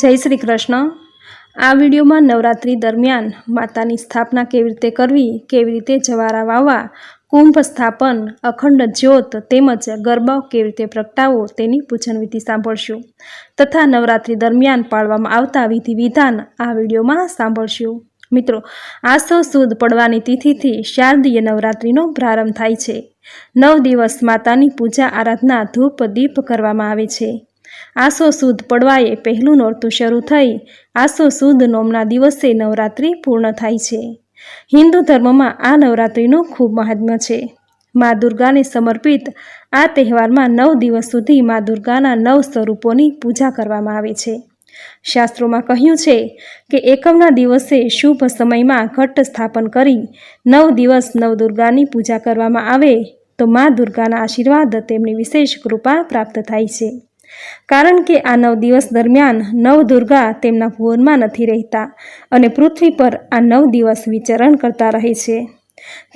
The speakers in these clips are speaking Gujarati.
જય શ્રી કૃષ્ણ. આ વિડીયોમાં નવરાત્રિ દરમિયાન માતાની સ્થાપના કેવી રીતે કરવી, કેવી રીતે જવારા વાવવા, કુંભ સ્થાપન, અખંડ જ્યોત તેમજ ગરબા કેવી રીતે પ્રગટાવવો તેની પૂજન વિધિ સાંભળશું તથા નવરાત્રિ દરમિયાન પાળવામાં આવતા વિધિ વિધાન આ વિડીયોમાં સાંભળશું. મિત્રો આસો સુદ પડવાની તિથિથી શારદીય નવરાત્રિનો પ્રારંભ થાય છે. નવ દિવસ માતાની પૂજા આરાધના ધૂપ દીપ કરવામાં આવે છે. આસો સુદ પડવાએ પહેલું નોરતું શરૂ થઈ. આસો સુદ નોમના દિવસે નવરાત્રિ પૂર્ણ થાય છે. હિન્દુ ધર્મમાં આ નવરાત્રિનું ખૂબ મહાત્મ્ય છે. મા દુર્ગાને સમર્પિત આ તહેવારમાં નવ દિવસ સુધી મા દુર્ગાના નવ સ્વરૂપોની પૂજા કરવામાં આવે છે. શાસ્ત્રોમાં કહ્યું છે કે એકમના દિવસે શુભ સમયમાં ઘટ સ્થાપન કરી નવ દિવસ નવદુર્ગાની પૂજા કરવામાં આવે તો મા દુર્ગાના આશીર્વાદ તેમની વિશેષ કૃપા પ્રાપ્ત થાય છે. કારણ કે આ નવ દિવસ દરમિયાન નવ દુર્ગા તેમના ભુવનમાં નથી રહેતા અને પૃથ્વી પર આ નવ દિવસ વિચરણ કરતા રહે છે.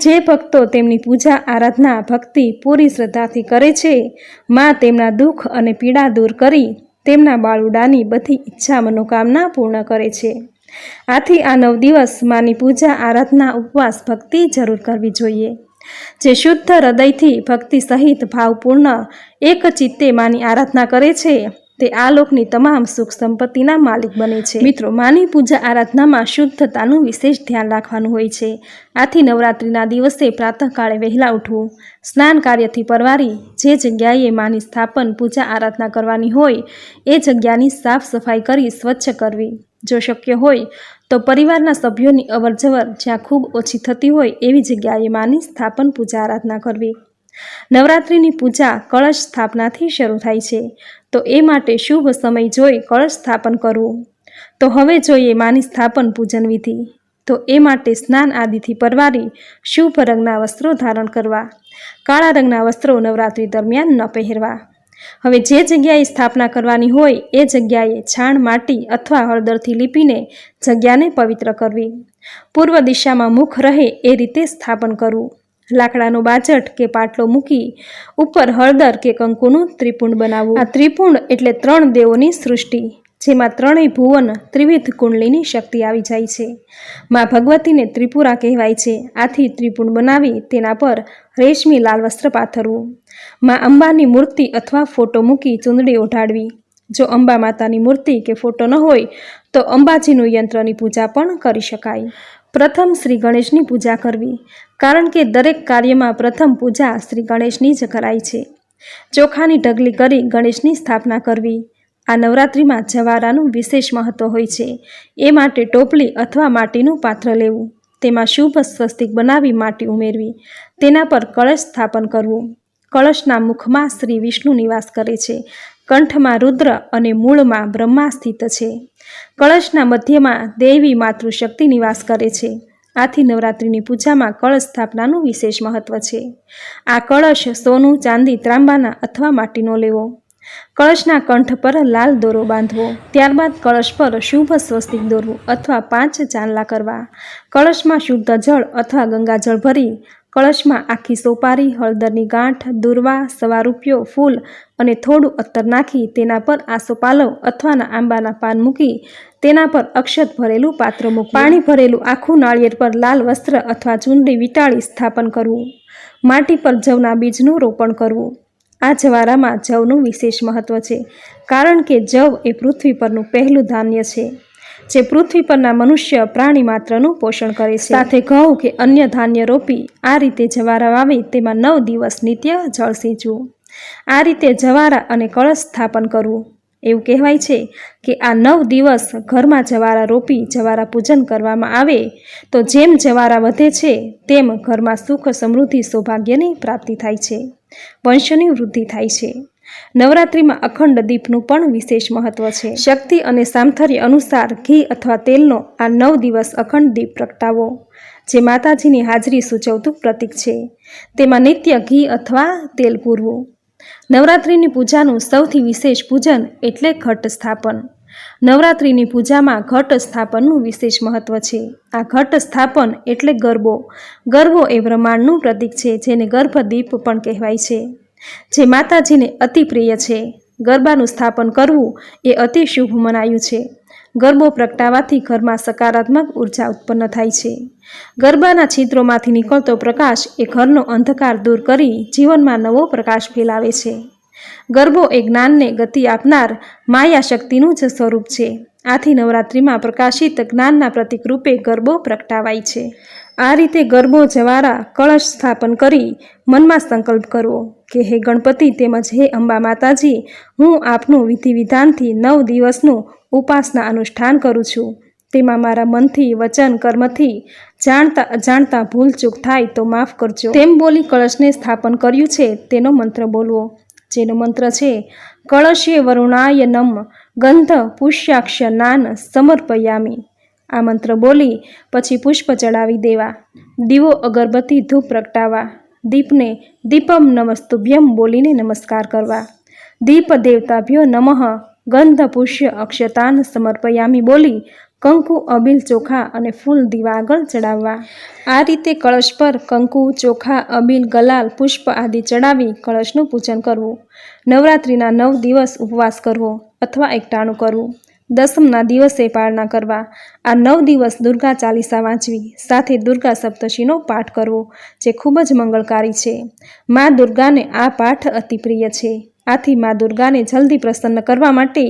જે ભક્તો તેમની પૂજા, આરાધના, ભક્તિ પૂરી શ્રદ્ધાથી કરે છે, માં તેમના દુઃખ અને પીડા દૂર કરી તેમના બાળુડાની બધી ઈચ્છા મનોકામના પૂર્ણ કરે છે. આથી આ નવ દિવસ માની પૂજા, આરાધના, ઉપવાસ, ભક્તિ જરૂર કરવી જોઈએ. જે શુદ્ધ હૃદયથી ભક્તિ સહિત ભાવપૂર્ણ એક ચિત્તે માની આરાધના કરે છે, તે આ લોકની તમામ સુખ સંપત્તિના માલિક બને છે. મિત્રો, માની પૂજા આરાધનામાં શુદ્ધતાનું વિશેષ ધ્યાન રાખવાનું હોય છે. આથી નવરાત્રિના દિવસે પ્રાતઃકાળે વહેલા ઉઠવું, સ્નાન કાર્યથી પરવારી, જે જગ્યાએ માની સ્થાપન પૂજા આરાધના કરવાની હોય, એ જગ્યાની સાફ સફાઈ કરી સ્વચ્છ કરવી. જો શક્ય હોય, તો પરિવારના સભ્યોની અવરજવર જ્યાં ખૂબ ઓછી થતી હોય એવી જગ્યાએ માની સ્થાપન પૂજા આરાધના કરવી. નવરાત્રિની પૂજા કળશ સ્થાપનાથી શરૂ થાય છે, તો એ માટે શુભ સમય જોઈ કળશ સ્થાપન કરવું. તો હવે જોઈએ માની સ્થાપન પૂજન વિધિ. તો એ માટે સ્નાન આદિથી પરવારી શુભ રંગના વસ્ત્રો ધારણ કરવા. કાળા રંગના વસ્ત્રો નવરાત્રિ દરમિયાન ન પહેરવા. હવે જે જગ્યાએ સ્થાપના કરવાની હોય એ જગ્યાએ છાણ, માટી અથવા હળદરથી લીપીને જગ્યાને પવિત્ર કરવી. પૂર્વ દિશામાં મુખ રહે એ રીતે સ્થાપન કરવું. લાકડાનો બાજટ કે પાટલો મૂકી ઉપર હળદર કે કંકુનું ત્રિપુંડ બનાવવું. આ ત્રિપુંડ એટલે ત્રણ દેવોની સૃષ્ટિ, જેમાં ત્રણેય ભુવન ત્રિવિધ કુંડલીની શક્તિ આવી જાય છે. માં ભગવતીને ત્રિપુરા કહેવાય છે. આથી ત્રિપુંડ બનાવી તેના પર રેશમી લાલ વસ્ત્ર પાથરવું. માં અંબાની મૂર્તિ અથવા ફોટો મૂકી ચૂંદડી ઓઢાડવી. જો અંબા માતાની મૂર્તિ કે ફોટો ન હોય, તો અંબાજીનું યંત્રની પૂજા પણ કરી શકાય. પ્રથમ શ્રી ગણેશની પૂજા કરવી. કારણ કે દરેક કાર્યમાં પ્રથમ પૂજા શ્રી ગણેશની જ કરાય છે. ચોખાની ઢગલી કરી ગણેશની સ્થાપના કરવી. આ નવરાત્રિમાં જવારાનું વિશેષ મહત્ત્વ હોય છે. એ માટે ટોપલી અથવા માટીનું પાત્ર લેવું. તેમાં શુભ સ્વસ્તિક બનાવી માટી ઉમેરવી, તેના પર કળશ સ્થાપન કરવું. કળશના મુખમાં શ્રી વિષ્ણુ નિવાસ કરે છે. કંઠમાં રુદ્ર અને મૂળમાં બ્રહ્મા સ્થિત છે. કળશના મધ્યમાં દેવી માતૃશક્તિ નિવાસ કરે છે. આથી નવરાત્રિની પૂજામાં કળશ સ્થાપનાનું વિશેષ મહત્વ છે. આ કળશ સોનું, ચાંદી, ત્રાંબાના અથવા માટીનો લેવો. કળશના કંઠ પર લાલ દોરો બાંધવો, ત્યારબાદ કળશ પર શુભ સ્વસ્તિક દોરવું અથવા પાંચ ચાંદલા કરવા. કળશમાં શુદ્ધ જળ અથવા ગંગાજળ ભરી, કળશમાં આખી સોપારી, હળદરની ગાંઠ, દુર્વા સવા રૂપિયો ફૂલ અને થોડું અત્તર નાખી તેના પર આસોપાલવ અથવાના આંબાના પાન મૂકી તેના પર અક્ષત ભરેલું પાત્ર મૂકવું. પાણી ભરેલું આખું નાળિયેર પર લાલ વસ્ત્ર અથવા ચૂંદડી વિટાળી સ્થાપન કરવું. માટી પર જવના બીજનું રોપણ કરવું. આ જવારામાં જવનું વિશેષ મહત્વ છે, કારણ કે જવ એ પૃથ્વી પરનું પહેલું ધાન્ય છે, જે પૃથ્વી પરના મનુષ્ય પ્રાણી માત્રનું પોષણ કરે છે. સાથે ઘઉં કે અન્ય ધાન્ય રોપી આ રીતે જવારા વાવી તેમાં નવ દિવસ નિત્ય જળ સિંચવું. આ રીતે જવારા અને કળશ સ્થાપન કરવું. એવું કહેવાય છે કે આ નવ દિવસ ઘરમાં જવારા રોપી જવારા પૂજન કરવામાં આવે તો જેમ જવારા વધે છે, તેમ ઘરમાં સુખ સમૃદ્ધિ સૌભાગ્યની પ્રાપ્તિ થાય છે. વંશની વૃદ્ધિ થાય છે. નવરાત્રિમાં અખંડ દીપનું પણ વિશેષ મહત્વ છે. શક્તિ અને સામથર્ય અનુસાર ઘી અથવા તેલનો આ નવ દિવસ અખંડ દીપ પ્રગટાવો, જે માતાજીની હાજરી સૂચવતું પ્રતીક છે. તેમાં નિત્ય ઘી અથવા તેલ પૂરવું. નવરાત્રિની પૂજાનું સૌથી વિશેષ પૂજન એટલે ઘટ સ્થાપન. નવરાત્રિની પૂજામાં ઘટ સ્થાપનનું વિશેષ મહત્વ છે. આ ઘટ સ્થાપન એટલે ગરબો. ગરબો એ બ્રહ્માંડનું પ્રતીક છે, જેને ગર્ભદીપ પણ કહેવાય છે. જે માતાજીને અતિ પ્રિય છે. ગરબાનું સ્થાપન કરવું એ અતિ શુભ મનાયું છે. ગરબો પ્રગટાવાથી ઘરમાં સકારાત્મક ઊર્જા ઉત્પન્ન થાય છે. ગરબાના છિદ્રોમાંથી નીકળતો પ્રકાશ એ ઘરનો અંધકાર દૂર કરી જીવનમાં નવો પ્રકાશ ફેલાવે છે. ગરબો એ જ્ઞાનને ગતિ આપનાર માયા શક્તિનું જ સ્વરૂપ છે. આથી નવરાત્રિમાં પ્રકાશિત જ્ઞાનના પ્રતિકરૂપે ગરબો પ્રગટાવાય છે. આ રીતે ગરબો જવારા કળશ સ્થાપન કરી મનમાં સંકલ્પ કરવો કે હે ગણપતિ તેમજ હે અંબા માતાજી, હું આપનું વિધિ વિધાનથી નવ દિવસનું ઉપાસના અનુષ્ઠાન કરું છું. તેમાં મારા મનથી, વચન, કર્મથી જાણતા અજાણતા ભૂલચૂક થાય તો માફ કરજો. તેમ બોલી કળશને સ્થાપન કર્યું છે, તેનો મંત્ર બોલવો. જેનો મંત્ર છે કળશ્ય વરુણાય નમ, ગંધ પુષ્યાક્ષ નાન સમર્પયામી. આ મંત્ર બોલી પછી પુષ્પ ચડાવી દેવા. દીવો અગરબત્તી ધૂપ પ્રગટાવા દીપને દીપમ નમસ્તુભ્યમ બોલીને નમસ્કાર કરવા. દીપ દેવતાભ્યો નમઃ, ગંધ પુષ્ય અક્ષતાન સમર્પયામી બોલી કંકુ, અબીલ ચોખા અને ફૂલ દીવાગળ ચડાવવા. આ રીતે કળશ પર કંકુ, ચોખા, અબીલ, ગલાલ, પુષ્પ આદિ ચડાવી કળશનું પૂજન કરવું. નવરાત્રિના નવ દિવસ ઉપવાસ કરવો અથવા એકટાણું કરવું. દસમના દિવસે પાળના કરવા. આ નવ દિવસ દુર્ગા ચાલીસા વાંચવી. સાથે દુર્ગા સપ્તશીનો પાઠ કરવો, જે ખૂબ જ મંગળકારી છે. મા દુર્ગાને આ પાઠ અતિ પ્રિય છે. આથી મા દુર્ગાને જલ્દી પ્રસન્ન કરવા માટે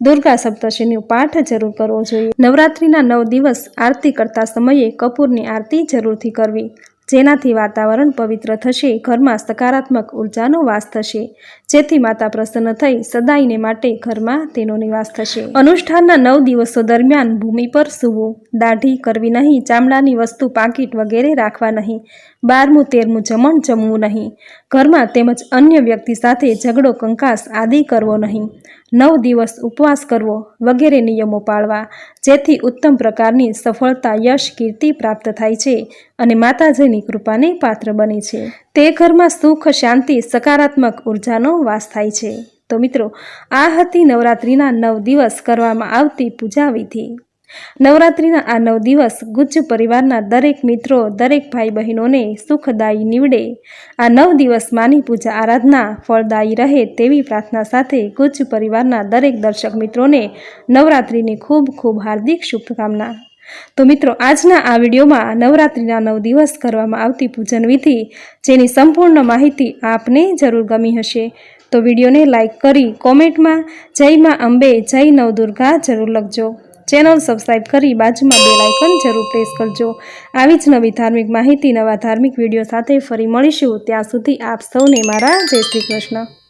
દુર્ગા સપ્તશીનો પાઠ જરૂર કરવો જોઈએ. નવરાત્રિના નવ દિવસ આરતી કરતા સમયે કપૂરની આરતી જરૂરથી કરવી. જેનાથી વાતાવરણ પવિત્ર થશે, ઘરમાં સકારાત્મક ઉર્જાનો વાસ થશે. જેથી માતા પ્રસન્ન થઈ સદાયને માટે ઘરમાં તેનો નિવાસ થશે. અનુષ્ઠાનના નવ દિવસો દરમિયાન ભૂમિ પર સૂવું, દાઢી કરવી નહીં, ચામડાની વસ્તુ પાકીટ વગેરે રાખવા નહીં, બારમું તેરમું જમણ જમવું નહીં, ઘરમાં તેમજ અન્ય વ્યક્તિ સાથે ઝઘડો, કંકાસ આદિ કરવો નહીં, નવ દિવસ ઉપવાસ કરવો વગેરે નિયમો પાળવા, જેથી ઉત્તમ પ્રકારની સફળતા, યશ, કીર્તિ પ્રાપ્ત થાય છે અને માતાજીની કૃપાને પાત્ર બને છે. તે ઘરમાં સુખ, શાંતિ, સકારાત્મક ઉર્જાનો વાસ થાય છે. તો મિત્રો, આ હતી નવરાત્રિના નવ દિવસ કરવામાં આવતી પૂજા વિધિ. નવરાત્રિના આ નવ દિવસ ગુજ્જ પરિવારના દરેક મિત્રો, દરેક ભાઈ બહેનોને સુખદાયી નીવડે. આ નવ દિવસ માની પૂજા આરાધના ફળદાયી રહે તેવી પ્રાર્થના સાથે ગુજ્જ પરિવારના દરેક દર્શક મિત્રોને નવરાત્રિની ખૂબ ખૂબ હાર્દિક શુભકામના. તો મિત્રો, આજના આ વિડીયોમાં નવરાત્રિના નવ દિવસ કરવામાં આવતી પૂજન વિધિ જેની સંપૂર્ણ માહિતી આપને જરૂર ગમી હશે. તો વિડીયોને લાઇક કરી કોમેન્ટમાં જય માં અંબે, જય નવદુર્ગા જરૂર લખજો. ચેનલ સબસ્ક્રાઈબ કરી બાજુમાં બેલ આઇકન જરૂર પ્રેસ કરજો. આવી જ નવી ધાર્મિક માહિતી, નવા ધાર્મિક વીડિયો સાથે ફરી મળીશું. ત્યાં સુધી આપ સૌને મારા જય શ્રી કૃષ્ણ.